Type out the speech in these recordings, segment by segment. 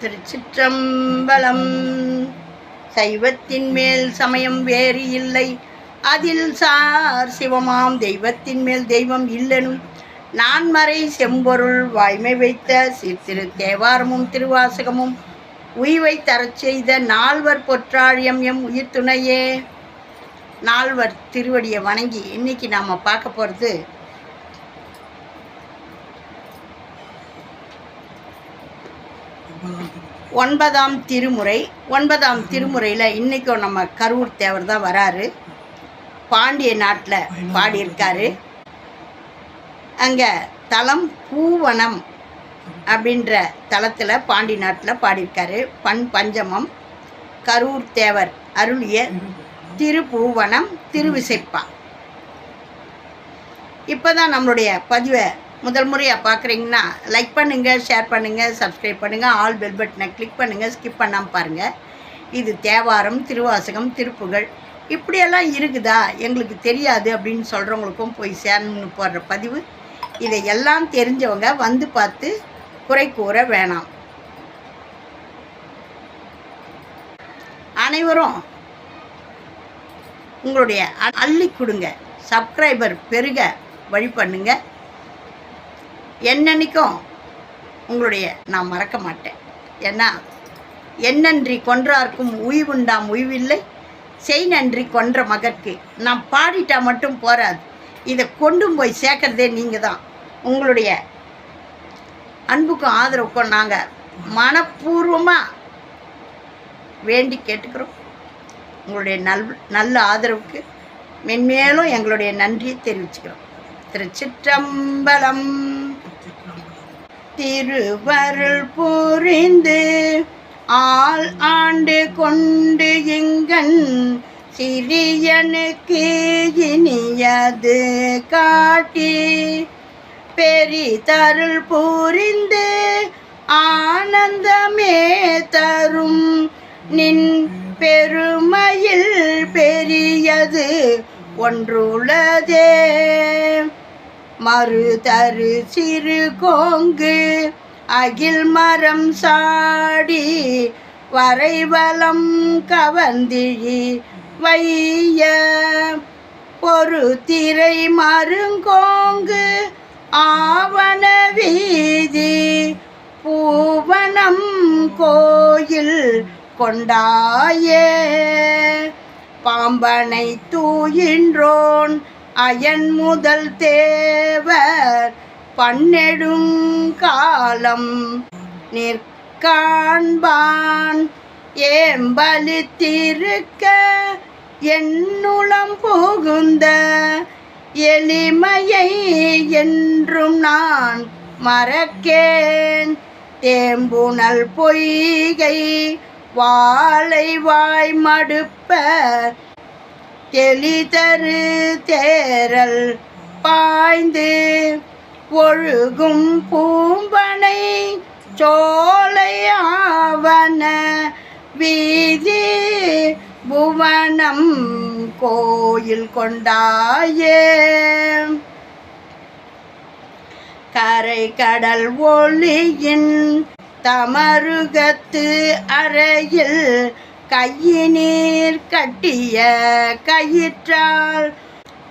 திருச்சிற்றம்பலம். சைவத்தின் மேல் சமயம் வேறு இல்லை. அதில் சார் சிவமாம் தெய்வத்தின் மேல் தெய்வம் இல்லனும். நான்மறை செம்பொருள் வாய்மை வைத்த சிறு தேவாரமும் திருவாசகமும். உய்வை தரச் செய்த நால்வர் பொற்றாழியம் எம் உயிர் துணையே நால்வர் திருவடியை வணங்கி இன்னைக்கு நாம் பார்க்க போகிறது ஒன்பதாம் திருமுறை ஒன்பதாம் திருமுறையில் இன்றைக்கும் நம்ம கரூர் தேவர் தான் வராரு. பாண்டிய நாட்டில் பாடியிருக்காரு. அங்கே தலம் பூவனம் அப்படின்ற தலத்தில் பாண்டி நாட்டில் பாடியிருக்காரு. பண் பஞ்சமம் கரூர் தேவர் அருளிய திருப்பூவனம் திருவிசைப்பா. இப்போ தான் நம்மளுடைய பதிவை முதல் முறையாக பார்க்குறீங்கன்னா லைக் பண்ணுங்கள் ஷேர் பண்ணுங்கள் சப்ஸ்கிரைப் பண்ணுங்கள் ஆல் பெல் பட்டனை கிளிக் பண்ணுங்கள் ஸ்கிப் பண்ணாமல் பாருங்கள் இது தேவாரம் திருவாசகம் திருப்புகழ் இப்படியெல்லாம் இருக்குதா? எங்களுக்கு தெரியாது அப்படின்னு சொல்கிறவங்களுக்கும் போய் சேரணும்னு போடுற பதிவு. இதை எல்லாம் தெரிஞ்சவங்க வந்து பார்த்து குறை கூற வேணாம். அனைவரும் உங்களுடைய அ- அள்ளி கொடுங்க. சப்ஸ்கிரைபர் பெருக வழி பண்ணுங்கள் என்னன்னைக்கும் உங்களுடைய நான் மறக்க மாட்டேன். ஏன்னா என்னன்றி கொன்றார்க்கும் உய்வுண்டாம் உய்வில்லை. செய் நன்றி கொன்ற மகற்கு. நான் பாடிட்டா மட்டும் போராது இதை கொண்டும் போய் சேர்க்குறதே நீங்கள் தான் உங்களுடைய அன்புக்கும் ஆதரவுக்கும் நாங்கள் மனப்பூர்வமாக வேண்டி கேட்டுக்கிறோம். உங்களுடைய நல் நல்ல ஆதரவுக்கு மென்மேலும் எங்களுடைய நன்றியை தெரிவிச்சுக்கிறோம். திருச்சிற்றம்பலம். திருவருள் புரிந்து ஆள் ஆண்டு கொண்டு இங்கன் சிறியனுக்கு இனியது காட்டி பெரிதருள் புரிந்து ஆனந்தமே தரும் நின் பெருமையில் பெரியது ஒன்றுள்ளதே மறுதரு சிறு கோங்கு அகில் மரம் சாடி வரைவலம் கவந்திழி வைய. பொறு திரை மருங்கோங்கு ஆவண வீதி பூவனம் கோயில் கொண்டாயே. பாம்பனை தூயின்றோன் அயன் முதல் தேவர் பண்ணெடும் காலம். நிற்காண்பான் ஏம்பலித்திருக்க என்னுளம் புகுந்த எளிமையை என்றும் நான் மறக்கேன். தேம்புணல் பொய்கை வாழை வாய் மடுப்ப தெளிதரு தேரல் பாய்ந்து ஒழுகும் பூம்பனை சோலையாவன வீதி புவனம் கோயில் கொண்டாயே. கரை கடல் ஒளியின் தமருகத்து அறையில் கையினீர் கட்டிய கயிற்றால்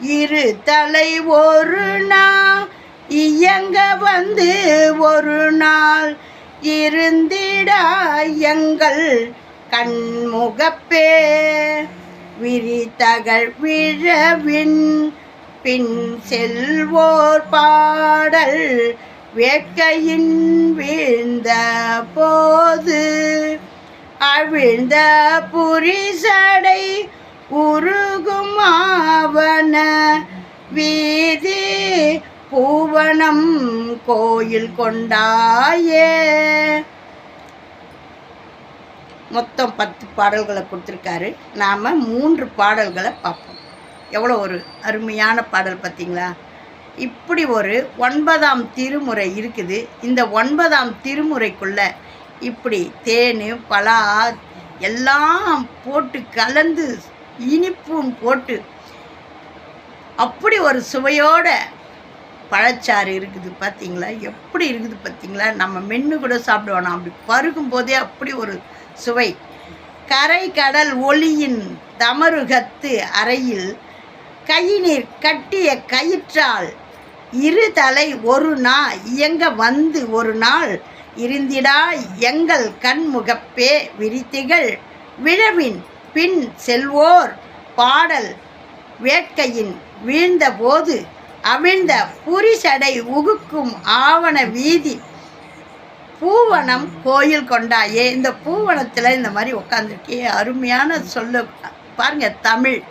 இரு தலை ஒரு நாள் இயங்க வந்து ஒரு நாள். இருந்திடா எங்கள் கண்முகப்பே விரிதகள் விழவின் பின் செல்வோர் பாடல் வேட்கையின் வீழ்ந்த போது. அவிழ்ந்த புரிசடை உருகும் ஆவன வீதி பூவனம் கோயில் கொண்டாயே. மொத்தம் பத்து பாடல்களை கொடுத்துருக்காரு. நாம் மூன்று பாடல்களை பார்ப்போம். எவ்வளோ ஒரு அருமையான பாடல் பார்த்தீங்களா? இப்படி ஒரு ஒன்பதாம் திருமுறை இருக்குது. இந்த ஒன்பதாம் திருமுறைக்குள்ளே இப்படி தேன் பலா எல்லாம் போட்டு கலந்து இனிப்பும் போட்டு அப்படி ஒரு சுவையோட பழச்சாறு இருக்குது பார்த்தீங்களா? எப்படி இருக்குது பார்த்தீங்களா? நம்ம மென்று கூட சாப்பிடுவோம். அப்படி பருகும் போதே அப்படி ஒரு சுவை. கரை கடல் ஒளியின் தமருகத்து அறையில் கையினீர் கட்டிய கயிற்றால் இரு தலை ஒரு நா இயங்க வந்து ஒரு நாள் இருந்திடா எங்கள் கண்முகப்பே விரித்திகள் விழவின் பின் செல்வோர் பாடல் வேட்கையின் வீழ்ந்தபோது அவிழ்ந்த புரிசடை உகுக்கும் ஆவண வீதி. பூவனம் கோயில் கொண்டாயே இந்த பூவனத்தில் இந்த மாதிரி உட்காந்துருக்கே அருமையான சொல்லு. பாருங்க தமிழ்.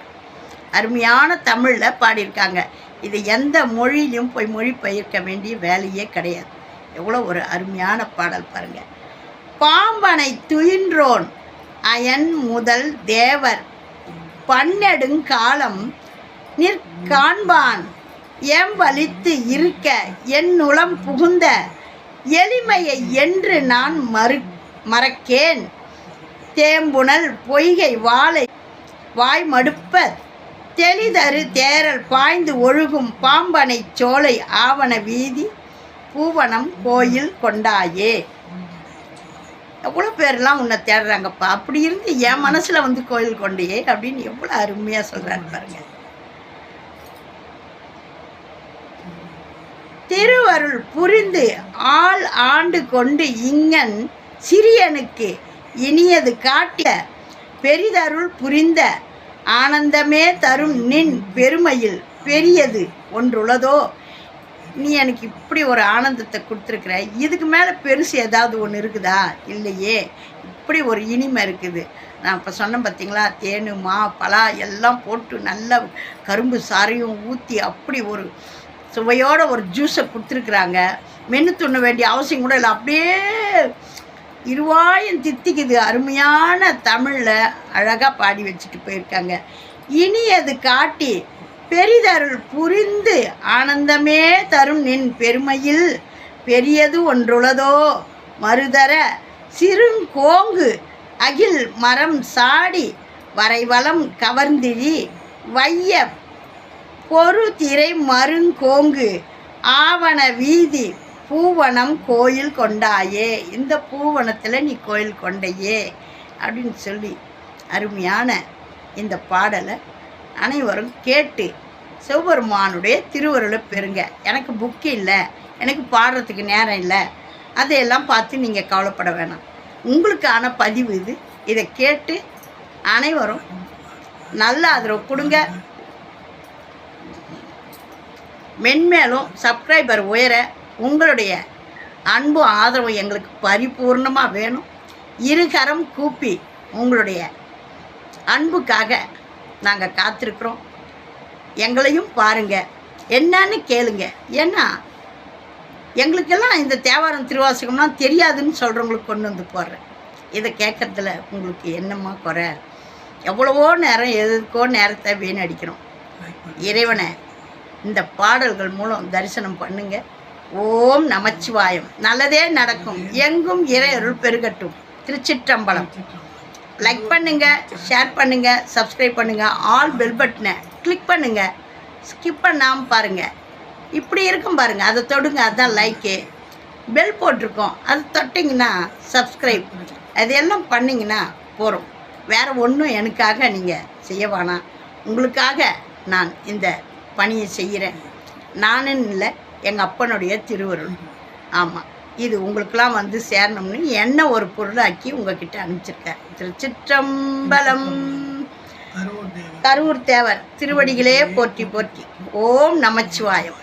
அருமையான தமிழில் பாடியிருக்காங்க. இது எந்த மொழியிலையும் போய் மொழி பெயர்க்க வேண்டிய வேலையே கிடையாது. எவ்வளோ ஒரு அருமையான பாடல் பாருங்கள் பாம்பனை துயின்றோன் அயன் முதல் தேவர். பன்னெடுங்காலம் நிற்காண்பான் ஏம்பலித்து இருக்க என் உளம் புகுந்த எளிமையை என்று நான் மறு மறக்கேன். தேம்புணல் பொய்கை வாளை வாய் மடுப்ப தெளிதரு தேரல் பாய்ந்து ஒழுகும் பாம்பனை சோலை ஆவண வீதி பூவனம் கோயில் கொண்டாயே. எவ்வளோ பேர்லாம் உன்னை தேடுறாங்கப்பா. அப்படி இருந்து என் மனசில் வந்து கோயில் கொண்டையே அப்படின்னு எவ்வளோ அருமையாக சொல்கிறாரு பாருங்க. திருவருள் புரிந்து ஆள் ஆண்டு கொண்டு இங்கன் சிறியனுக்கு இனியது காட்டிய பெரிதருள் புரிந்த ஆனந்தமே தரும் நின் பெருமையில் பெரியது ஒன்றுள்ளதோ நீ எனக்கு இப்படி ஒரு ஆனந்தத்தை கொடுத்துருக்குற. இதுக்கு மேலே பெருசு ஏதாவது ஒன்று இருக்குதா? இல்லையே. இப்படி ஒரு இனிமை இருக்குது. நான் இப்போ சொன்னேன் பார்த்தீங்களா தேனு மா பலா எல்லாம் போட்டு நல்ல கரும்பு சாறையும் ஊற்றி அப்படி ஒரு சுவையோட ஒரு ஜூஸை கொடுத்துருக்குறாங்க. மென்று துண்ண வேண்டிய அவசியம் கூட இல்லை. அப்படியே இருவாயும் தித்திக்குது. அருமையான தமிழில் அழகாக பாடி வச்சுட்டு போயிருக்காங்க. இனி அது காட்டி பெரிதருள் புரிந்து ஆனந்தமே தரும் நின் பெருமையில் பெரியது ஒன்றுளதோ. மறுதர சிறுங்கோங்கு அகில் மரம் சாடி வரைவலம் கவர்ந்திழி வைய பொறு திரை மருங்கோங்கு ஆவண வீதி பூவனம் கோயில் கொண்டாயே. இந்த பூவனத்தில் நீ கோயில் கொண்டையே அப்படின்னு சொல்லி அருமையான இந்த பாடலை அனைவரும் கேட்டு சிவபெருமானுடைய திருவருளை பெறுங்க. எனக்கு புக்கு இல்லை. எனக்கு பாடுறதுக்கு நேரம் இல்லை. அதையெல்லாம் பார்த்து நீங்கள் கவலைப்பட வேணாம். உங்களுக்கான பதிவு இது. இதை கேட்டு அனைவரும் நல்ல ஆதரவு கொடுங்க. மென்மேலும் சப்ஸ்கிரைபர் உயர உங்களுடைய அன்பும் ஆதரவும் எங்களுக்கு பரிபூர்ணமாக வேணும். இருகரம் கூப்பி உங்களுடைய அன்புக்காக நாங்கள் காத்திருக்கிறோம். எங்களையும் பாருங்கள் என்னன்னு கேளுங்க. ஏன்னா எங்களுக்கெல்லாம் இந்த தேவாரம் திருவாசகம்லாம் தெரியாதுன்னு சொல்கிறவங்களுக்கு கொண்டு வந்து போடுறேன். இதை கேட்கறதுல உங்களுக்கு என்னம்மா குறை? எவ்வளவோ நேரம் எதுக்கோ நேரத்தை வீணடிக்கிறோம். இறைவனை இந்த பாடல்கள் மூலம் தரிசனம் பண்ணுங்க. ஓம் நமச்சிவாயம். நல்லதே நடக்கும். எங்கும் இறையருள் பெருகட்டும். திருச்சிற்றம்பலம். லைக் பண்ணுங்க ஷேர் பண்ணுங்க சப்ஸ்கிரைப் பண்ணுங்க ஆல் பெல் பட்டனை கிளிக் பண்ணுங்க. ஸ்கிப் பண்ணாமல் பாருங்க. இப்படி இருக்கும் பாருங்க அதை தொடுங்க அதுதான் லைக்கு பெல் போட்டிருக்கோம் அது தொட்டிங்கன்னா சப்ஸ்கிரைப் அதையெல்லாம் பண்ணிங்கன்னா போகிறோம் வேறு ஒன்றும் எனக்காக நீங்கள் செய்ய வேணாம். உங்களுக்காக நான் இந்த பணியை செய்கிறேன். நானும் இல்லை எங்கள் அப்பனுடைய திருவருள். ஆமாம் இது உங்களுக்கெல்லாம் வந்து சேரணும்னு என்ன ஒரு பொருளாக்கி உங்ககிட்ட அனுப்பிச்சிருக்கேன். திருச்சிற்றம்பலம் கரூர் தேவர். கரூர் தேவர். திருவடிகளே போற்றி போற்றி. ஓம் நமச்சிவாயம்.